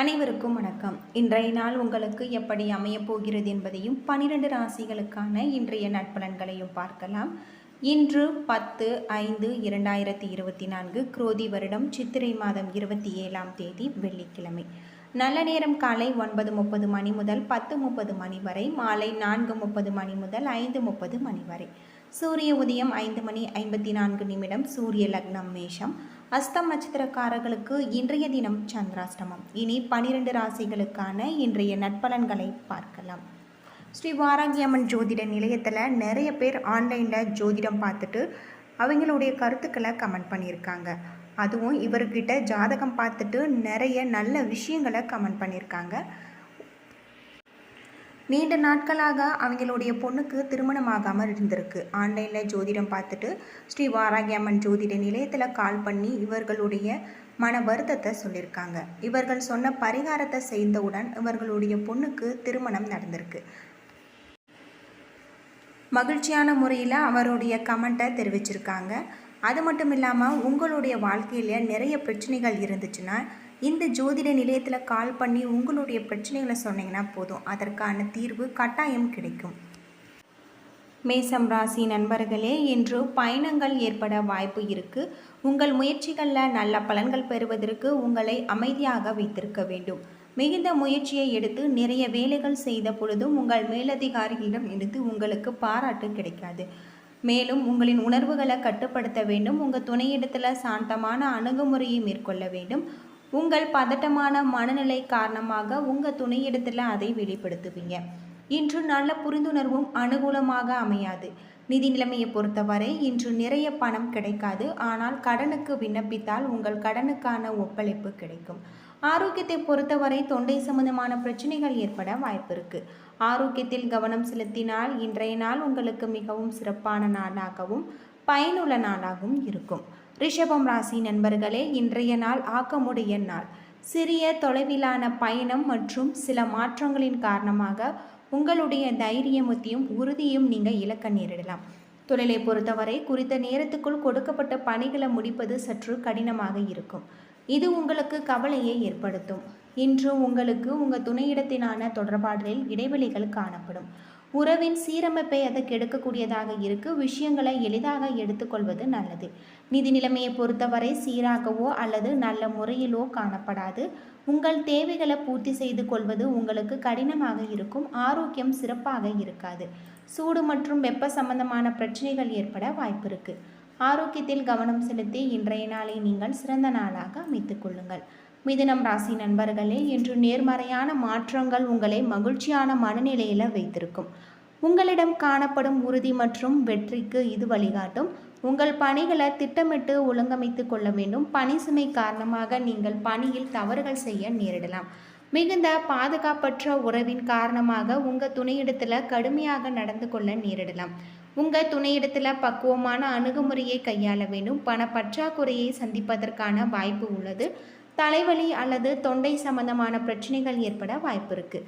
அனைவருக்கும் வணக்கம். இன்றைய நாள் உங்களுக்கு எப்படி அமையப் போகிறது என்பதையும் பனிரெண்டு ராசிகளுக்கான இன்றைய நட்பலன்களையும் பார்க்கலாம். இன்று பத்து ஐந்து இரண்டாயிரத்தி இருபத்தி நான்கு குரோதி வருடம் சித்திரை மாதம் இருபத்தி ஏழாம் தேதி வெள்ளிக்கிழமை. நல்ல நேரம் காலை ஒன்பது முப்பது மணி முதல் பத்து முப்பது மணி வரை மாலை நான்கு முப்பது மணி முதல் ஐந்து முப்பது மணி வரை. சூரிய உதயம் ஐந்து மணி ஐம்பத்தி நான்கு நிமிடம் சூரிய லக்னம் மேஷம். அஸ்தம் நட்சத்திரக்காரர்களுக்கு இன்றைய தினம் சந்திராஷ்டமம். இனி பனிரெண்டு ராசிகளுக்கான இன்றைய நட்பலன்களை பார்க்கலாம். ஸ்ரீ வாராகியம்மன் ஜோதிட நிலையத்தில் நிறைய பேர் ஆன்லைனில் ஜோதிடம் பார்த்துட்டு அவங்களுடைய கருத்துக்களை கமெண்ட் பண்ணியிருக்காங்க. அதுவும் இவர்கிட்ட ஜாதகம் பார்த்துட்டு நிறைய நல்ல விஷயங்களை கமெண்ட் பண்ணியிருக்காங்க. நீண்ட நாட்களாக அவங்களுடைய பொண்ணுக்கு திருமணம் ஆகாமல் இருந்திருக்கு. ஆன்லைனில் ஜோதிடம் பார்த்துட்டு ஸ்ரீ வாராகி அம்மன் ஜோதிட நிலையத்தில் கால் பண்ணி இவர்களுடைய மன வருத்தத்தை சொல்லியிருக்காங்க. இவர்கள் சொன்ன பரிகாரத்தை செய்தவுடன் இவர்களுடைய பொண்ணுக்கு திருமணம் நடந்திருக்கு. மகிழ்ச்சியான முறையில் அவருடைய கமெண்ட்டை தெரிவிச்சிருக்காங்க. அது மட்டும் இல்லாமல் உங்களுடைய வாழ்க்கையில் நிறைய பிரச்சனைகள் இருந்துச்சுன்னா இந்த ஜோதிட நிலையத்தில் கால் பண்ணி உங்களுடைய பிரச்சனைகளை சொன்னீங்கன்னா போதும். அதற்கான தீர்வு கட்டாயம் கிடைக்கும். மேசம் ராசி நண்பர்களே இன்று பயணங்கள் ஏற்பட வாய்ப்பு இருக்குது உங்கள் முயற்சிகளில் நல்ல பலன்கள் பெறுவதற்கு உங்களை அமைதியாக வைத்திருக்க வேண்டும். மிகுந்த முயற்சியை எடுத்து நிறைய வேலைகள் செய்த பொழுதும் உங்கள் மேலதிகாரிகளிடம் இருந்து உங்களுக்கு பாராட்டு கிடைக்காது. மேலும் உங்களின் உணர்வுகளை கட்டுப்படுத்த வேண்டும். உங்கள் துணையிடத்தில் சாந்தமான அணுகுமுறையை மேற்கொள்ள வேண்டும். உங்கள் பதட்டமான மனநிலை காரணமாக உங்கள் துணையிடத்தில் அதை வெளிப்படுத்துவீங்க. இன்று நல்ல புரிந்துணர்வும் அனுகூலமாக அமையாது. நிதி நிலைமையை பொறுத்தவரை இன்று நிறைய பணம் கிடைக்காது. ஆனால் கடனுக்கு விண்ணப்பித்தால் உங்கள் கடனுக்கான ஒப்பழைப்பு கிடைக்கும். ஆரோக்கியத்தை பொறுத்தவரை தொண்டை சம்பந்தமான பிரச்சனைகள் ஏற்பட வாய்ப்பு இருக்கு. ஆரோக்கியத்தில் கவனம் செலுத்தினால் இன்றைய நாள் உங்களுக்கு மிகவும் சிறப்பான நாளாகவும் பயனுள்ள நாளாகவும் இருக்கும். ரிஷபம் ராசி நண்பர்களே இன்றைய நாள் ஆக்கமுடைய நாள். சிறிய தொலைவிலான பயணம் மற்றும் சில மாற்றங்களின் காரணமாக உங்களுடைய தைரியமத்தையும் உறுதியும் நீங்கள் இழக்க நேரிடலாம். தொழிலை பொறுத்தவரை குறித்த நேரத்துக்குள் கொடுக்கப்பட்ட பணிகளை முடிப்பது சற்று கடினமாக இருக்கும். இது உங்களுக்கு கவலையை ஏற்படுத்தும். இன்று உங்களுக்கு உங்கள் துணையிடத்தினான தொடர்பாடலில் இடைவெளிகள் காணப்படும். உறவின் சீரமைப்பை அது கெடுக்கக்கூடியதாக இருக்கு. விஷயங்களை எளிதாக எடுத்துக்கொள்வது நல்லது. நிதி நிலைமையை பொறுத்தவரை சீராகவோ அல்லது நல்ல முறையிலோ காணப்படாது. உங்கள் தேவைகளை பூர்த்தி செய்து கொள்வது உங்களுக்கு கடினமாக இருக்கும். ஆரோக்கியம் சிறப்பாக இருக்காது. சூடு மற்றும் வெப்ப சம்பந்தமான பிரச்சனைகள் ஏற்பட வாய்ப்பு இருக்கு. ஆரோக்கியத்தில் கவனம் செலுத்தி இன்றைய நாளை நீங்கள் சிறந்த நாளாக அமைத்துக் கொள்ளுங்கள். மிதுனம் ராசி நண்பர்களே இன்று நேர்மறையான மாற்றங்கள் உங்களை மகிழ்ச்சியான மனநிலையில் வைத்திருக்கும். உங்களிடம் காணப்படும் உறுதி மற்றும் வெற்றிக்கு இது வழிகாட்டும். உங்கள் பணிகளை திட்டமிட்டு ஒழுங்கமைத்து கொள்ள வேண்டும். பணி சுமை காரணமாக நீங்கள் பணியில் தவறுகள் செய்ய நேரிடலாம். மிகுந்த பாதுகாப்பற்ற உறவின் காரணமாக உங்கள் துணையிடத்தில் கடுமையாக நடந்து கொள்ள நேரிடலாம். உங்கள் துணையிடத்தில் பக்குவமான அணுகுமுறையை கையாள வேண்டும். பண பற்றாக்குறையை சந்திப்பதற்கான வாய்ப்பு உள்ளது. தலைவலி அல்லது தொண்டை சம்பந்தமான பிரச்சனைகள் ஏற்பட வாய்ப்பு இருக்கு.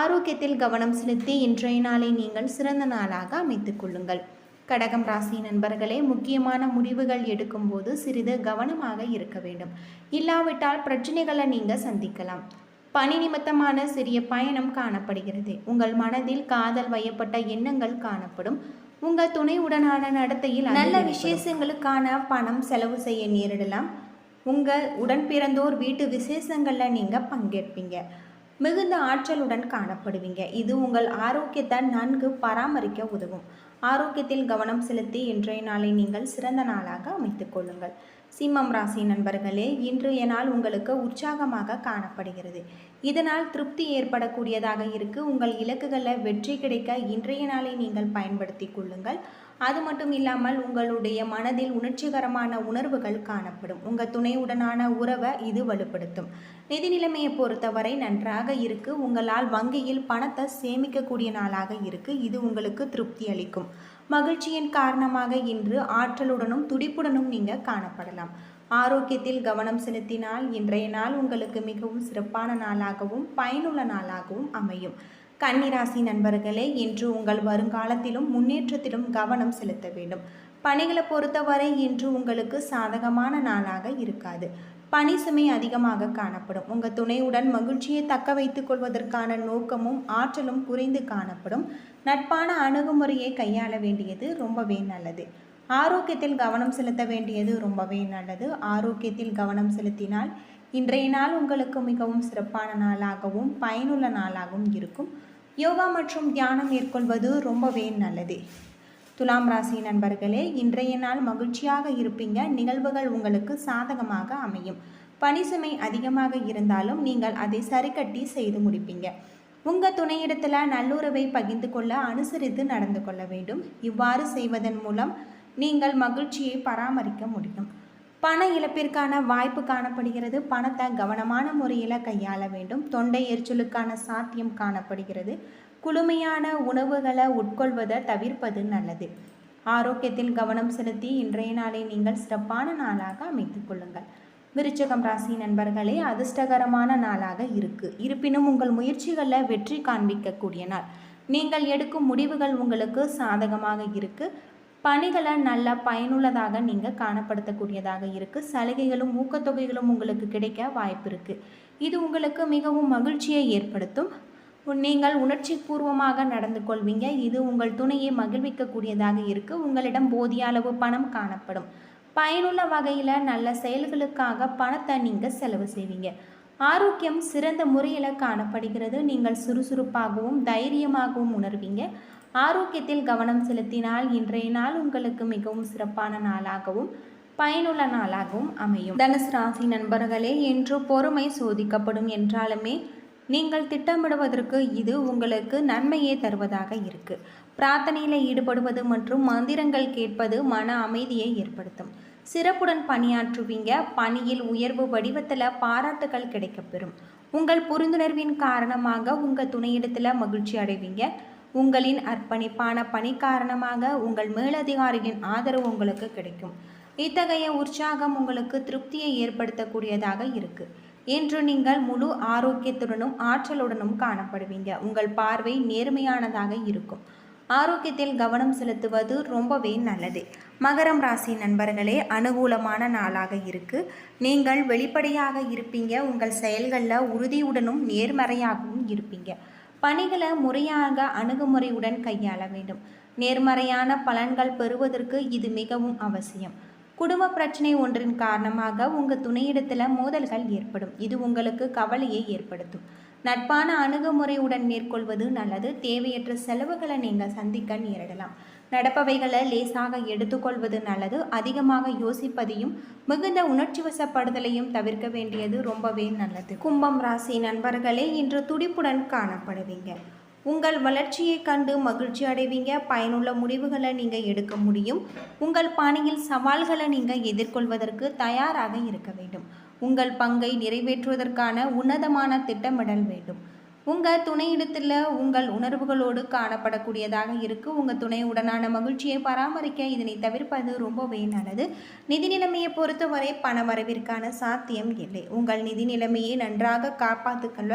ஆரோக்கியத்தில் கவனம் செலுத்தி இன்றைய நாளை நீங்கள் சிறந்த நாளாக அமைத்துக் கொள்ளுங்கள். கடகம் ராசி நண்பர்களே முக்கியமான முடிவுகள் எடுக்கும்போது சிறிது கவனமாக இருக்க வேண்டும். இல்லாவிட்டால் பிரச்சனைகளை நீங்கள் சந்திக்கலாம். பணி நிமித்தமான சிறிய பயணம் காணப்படுகிறது. உங்கள் மனதில் காதல் வயப்பட்ட எண்ணங்கள் காணப்படும். உங்கள் துணையுடனான நடத்தையில் நல்ல விசேஷங்களுக்கான பணம் செலவு செய்ய நேரிடலாம். உங்கள் உடன் பிறந்தோர் வீட்டு விசேஷங்களில் நீங்கள் பங்கேற்பீங்க. மிகுந்த ஆற்றலுடன் காணப்படுவீங்க. இது உங்கள் ஆரோக்கியத்தை நன்கு பராமரிக்க உதவும். ஆரோக்கியத்தில் கவனம் செலுத்தி இன்றைய நாளை நீங்கள் சிறந்த நாளாக அமைத்துக் கொள்ளுங்கள். சிம்மம் ராசி நண்பர்களே இன்றைய நாள் உங்களுக்கு உற்சாகமாக காணப்படுகிறது. இதனால் திருப்தி ஏற்படக்கூடியதாக இருக்கு. உங்கள் இலக்குகளில் வெற்றி கிடைக்க இன்றைய நாளை நீங்கள் பயன்படுத்தி கொள்ளுங்கள். அது மட்டும் இல்லாமல் உங்களுடைய மனதில் உணர்ச்சிகரமான உணர்வுகள் காணப்படும். உங்கள் துணையுடனான உறவை இது வலுப்படுத்தும். நிதி நிலைமையை பொறுத்தவரை நன்றாக இருக்கு. உங்களால் வங்கியில் பணத்தை சேமிக்கக்கூடிய நாளாக இருக்கு. இது உங்களுக்கு திருப்தி அளிக்கும். மகிழ்ச்சியின் காரணமாக இன்று ஆற்றலுடனும் துடிப்புடனும் நீங்கள் காணப்படலாம். ஆரோக்கியத்தில் கவனம் செலுத்தினால் இன்றைய நாள் உங்களுக்கு மிகவும் சிறப்பான நாளாகவும் பயனுள்ள நாளாகவும் அமையும். கன்னிராசி நண்பர்களே இன்று உங்கள் வருங்காலத்திலும் முன்னேற்றத்திலும் கவனம் செலுத்த வேண்டும். பணிகளை பொறுத்தவரை இன்று உங்களுக்கு சாதகமான நாளாக இருக்காது. பணி சுமை அதிகமாக காணப்படும். உங்கள் துணையுடன் மகிழ்ச்சியை தக்க வைத்துக் கொள்வதற்கான நோக்கமும் ஆற்றலும் குறைந்து காணப்படும். நட்பான அணுகுமுறையை கையாள வேண்டியது ரொம்பவே நல்லது. ஆரோக்கியத்தில் கவனம் செலுத்த வேண்டியது ரொம்பவே நல்லது. ஆரோக்கியத்தில் கவனம் செலுத்தினால் இன்றைய நாள் உங்களுக்கு மிகவும் சிறப்பான நாளாகவும் பயனுள்ள நாளாகவும் இருக்கும். யோகா மற்றும் தியானம் மேற்கொள்வது ரொம்பவே நல்லது. துலாம் ராசி நண்பர்களே இன்றைய நாள் மகிழ்ச்சியாக இருப்பீங்க. நிகழ்வுகள் உங்களுக்கு சாதகமாக அமையும். பணிசுமை அதிகமாக இருந்தாலும் நீங்கள் அதை சரிக்கட்டி செய்து முடிப்பீங்க. உங்கள் துணையிடத்தில் நல்லுறவை பகிர்ந்து கொள்ள அனுசரித்து நடந்து கொள்ள வேண்டும். இவ்வாறு செய்வதன் மூலம் நீங்கள் மகிழ்ச்சியை பராமரிக்க முடியும். பண இழப்பிற்கான வாய்ப்பு காணப்படுகிறது. பணத்தை கவனமான முறையில் கையாள வேண்டும். தொண்டை எரிச்சலுக்கான சாத்தியம் காணப்படுகிறது. குளுமையான உணவுகளை உட்கொள்வதை தவிர்ப்பது நல்லது. ஆரோக்கியத்தில் கவனம் செலுத்தி இன்றைய நாளை நீங்கள் சிறப்பான நாளாக அமைத்துக் கொள்ளுங்கள். விருச்சகம் ராசி நண்பர்களே அதிர்ஷ்டகரமான நாளாக இருக்கு. இருப்பினும் உங்கள் முயற்சிகளில் வெற்றி காண்பிக்கக்கூடிய நாள். நீங்கள் எடுக்கும் முடிவுகள் உங்களுக்கு சாதகமாக இருக்கு. பணிகளை நல்ல பயனுள்ளதாக நீங்கள் காணப்படுத்தக்கூடியதாக இருக்குது சலுகைகளும் ஊக்கத்தொகைகளும் உங்களுக்கு கிடைக்க வாய்ப்பு இருக்குது இது உங்களுக்கு மிகவும் மகிழ்ச்சியை ஏற்படுத்தும். நீங்கள் உணர்ச்சி பூர்வமாக நடந்து கொள்வீங்க. இது உங்கள் துணையை மகிழ்விக்கக்கூடியதாக இருக்குது உங்களிடம் போதிய அளவு பணம் காணப்படும். பயனுள்ள வகையில் நல்ல செயல்களுக்காக பணத்தை நீங்கள் செலவு செய்வீங்க. ஆரோக்கியம் சிறந்த முறையில் காணப்படுகிறது. நீங்கள் சுறுசுறுப்பாகவும் தைரியமாகவும் உணர்வீங்க. ஆரோக்கியத்தில் கவனம் செலுத்தினால் இன்றைய நாள் உங்களுக்கு மிகவும் சிறப்பான நாளாகவும் பயனுள்ள நாளாகவும் அமையும். தனுசு ராசி நண்பர்களே என்று பொறுமை சோதிக்கப்படும் என்றாலுமே நீங்கள் திட்டமிடுவதற்கு இது உங்களுக்கு நன்மையே தருவதாக இருக்கு. பிரார்த்தனையில் ஈடுபடுவது மற்றும் மந்திரங்கள் கேட்பது மன அமைதியை ஏற்படுத்தும். சிறப்புடன் பணியாற்றுவீங்க. பணியில் உயர்வு வடிவத்தில் பாராட்டுகள் கிடைக்கப்பெறும். உங்கள் புரிந்துணர்வின் காரணமாக உங்கள் துணையிடத்தில் மகிழ்ச்சி அடைவீங்க. உங்களின் அர்ப்பணிப்பான பணி காரணமாக உங்கள் மேலதிகாரியின் ஆதரவு உங்களுக்கு கிடைக்கும். இத்தகைய உற்சாகம் உங்களுக்கு திருப்தியை ஏற்படுத்தக்கூடியதாக இருக்குது இன்று நீங்கள் முழு ஆரோக்கியத்துடனும் ஆற்றலுடனும் காணப்படுவீங்க. உங்கள் பார்வை நேர்மையானதாக இருக்கும். ஆரோக்கியத்தில் கவனம் செலுத்துவது ரொம்பவே நல்லது. மகரம் ராசி நண்பர்களே அனுகூலமான நாளாக இருக்கு. நீங்கள் வெளிப்படையாக இருப்பீங்க. உங்கள் செயல்களில் உறுதியுடனும் நேர்மறையாகவும் இருப்பீங்க. பணிகளை முறையாக அணுகுமுறையுடன் கையாள வேண்டும். நேர்மறையான பலன்கள் பெறுவதற்கு இது மிகவும் அவசியம். குடும்ப பிரச்சனை ஒன்றின் காரணமாக உங்கள் துணையிடத்தில் மோதல்கள் ஏற்படும். இது உங்களுக்கு கவலையை ஏற்படுத்தும். நட்பான அணுகுமுறையுடன் மேற்கொள்வது நல்லது. தேவையற்ற செலவுகளை நீங்கள் சந்திக்க நேரிடலாம். நடப்பவைகளை லேசாக எடுத்துக்கொள்வது நல்லது. அதிகமாக யோசிப்பதையும் மிகுந்த உணர்ச்சி வசப்படுதலையும் தவிர்க்க வேண்டியது ரொம்பவே நல்லது. கும்பம் ராசி நண்பர்களே இன்று துடிப்புடன் காணப்படுவீங்க. உங்கள் வளர்ச்சியை கண்டு மகிழ்ச்சி அடைவீங்க. பயனுள்ள முடிவுகளை நீங்கள் எடுக்க முடியும். உங்கள் பாணியில் சவால்களை நீங்கள் எதிர்கொள்வதற்கு தயாராக இருக்க வேண்டும். உங்கள் பங்கை நிறைவேற்றுவதற்கான உன்னதமான திட்டமிடல் வேண்டும். உங்கள் துணையிடத்தில் உங்கள் உணர்வுகளோடு காணப்படக்கூடியதாக இருக்குது உங்கள் துணையுடனான மகிழ்ச்சியை பராமரிக்க இதனை தவிர்ப்பது ரொம்பவே நல்லது. நிதி நிலைமையை பொறுத்தவரை பண வரவிற்கான சாத்தியம் இல்லை. உங்கள் நிதி நிலைமையை நன்றாக காப்பாற்றுக்கொள்ள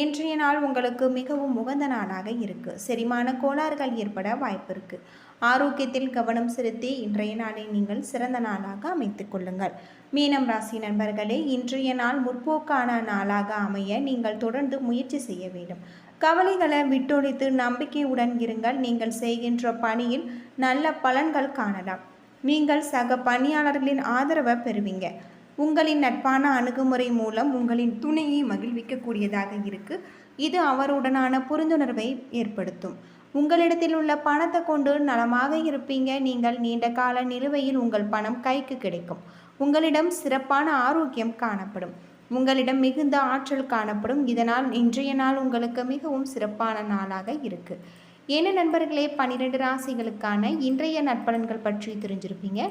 இன்றைய நாள் உங்களுக்கு மிகவும் உகந்த நாளாக இருக்குது செரிமான கோளாறுகள் ஏற்பட வாய்ப்பு இருக்குது ஆரோக்கியத்தில் கவனம் செலுத்தி இன்றைய நாளை நீங்கள் சிறந்த நாளாக அமைத்துக் கொள்ளுங்கள். மீனம் ராசி நண்பர்களே இன்றைய நாள் முற்போக்கான நாளாக அமைய நீங்கள் தொடர்ந்து முயற்சி செய்ய வேண்டும். கவலைகளை விட்டொழித்து நம்பிக்கையுடன் இருங்கள். நீங்கள் செய்கின்ற பணியில் நல்ல பலன்கள் காணலாம். நீங்கள் சக பணியாளர்களின் ஆதரவை பெறுவீங்க. உங்களின் நட்பான அணுகுமுறை மூலம் உங்களின் துணையை மகிழ்விக்கக்கூடியதாக இருக்கு. இது அவருடனான புரிந்துணர்வை ஏற்படுத்தும். உங்களிடத்தில் உள்ள பணத்தை கொண்டு நலமாக இருப்பீங்க. நீங்கள் நீண்ட கால நிலுவையில் உங்கள் பணம் கைக்கு கிடைக்கும். உங்களிடம் சிறப்பான ஆரோக்கியம் காணப்படும். உங்களிடம் மிகுந்த ஆற்றல் காணப்படும். இதனால் இன்றைய நாள் உங்களுக்கு மிகவும் சிறப்பான நாளாக இருக்கு. என்ன நண்பர்களே? பன்னிரெண்டு ராசிகளுக்கான இன்றைய நற்பலன்கள் பற்றி தெரிஞ்சிருப்பீங்க.